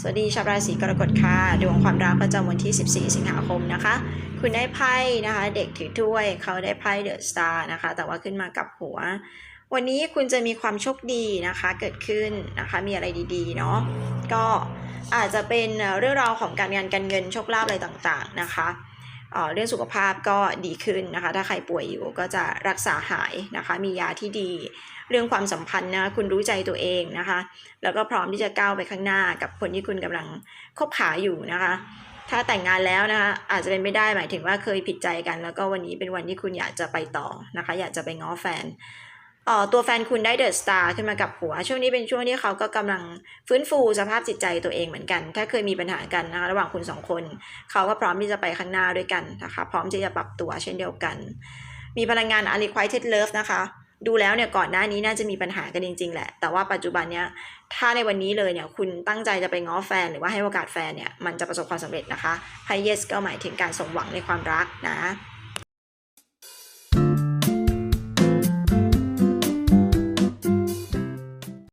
สวัสดีชาวราศีกรกฎค่ะดวงความรักประจำวันที่ 14 สิงหาคมนะคะ คุณได้ไพ่นะคะ เด็กถือถ้วยเขาได้ไพ่เดอะสตาร์นะคะ แต่ว่าขึ้นมากับหัว วันนี้คุณจะมีความโชคดีนะคะ เกิดขึ้นนะคะมีอะไรดีๆเนาะก็อาจจะเป็นเรื่องราวของการงานการเงินโชคลาภอะไรต่างๆนะคะเอ่อเรื่องสุขภาพก็ดีขึ้นนะคะ ถ้าใครป่วยอยู่ก็จะรักษาหายนะคะ มียาที่ดี เรื่องความสัมพันธ์นะคุณรู้ใจตัวเองนะคะ แล้วก็พร้อมที่จะก้าวไปข้างหน้ากับคนที่คุณกำลังคบหาอยู่นะคะ ถ้าแต่งงานแล้วนะคะอาจจะเป็นไม่ได้หมายถึงว่าเคยผิดใจกัน แล้วก็วันนี้เป็นวันที่คุณอยากจะไปต่อนะคะ อยากจะไปง้อแฟนออตัวแฟนคุณได้เดอะสตาร์ขึ้นมากับหัว ช่วงนี้เป็นช่วงที่เขาก็กำลังฟื้นฟูสภาพจิตใจตัวเองเหมือนกัน ถ้าเคยมีปัญหากันนะคะระหว่างคุณสองคน เขาก็พร้อมที่จะไปข้างหน้าด้วยกันนะคะ พร้อมที่จะปรับตัวเช่นเดียวกัน มีพลังงาน unrequited love นะคะ ดูแล้วเนี่ยก่อนหน้านี้น่าจะมีปัญหากันจริง ๆ แหละ แต่ว่าปัจจุบันเนี้ยถ้าในวันนี้เลยเนี่ยคุณตั้งใจจะไปง้อแฟนหรือว่าให้โอกาสแฟนเนี่ยมันจะประสบความสำเร็จนะคะไพ่เยสก็หมายถึงการสมหวังในความรักนะ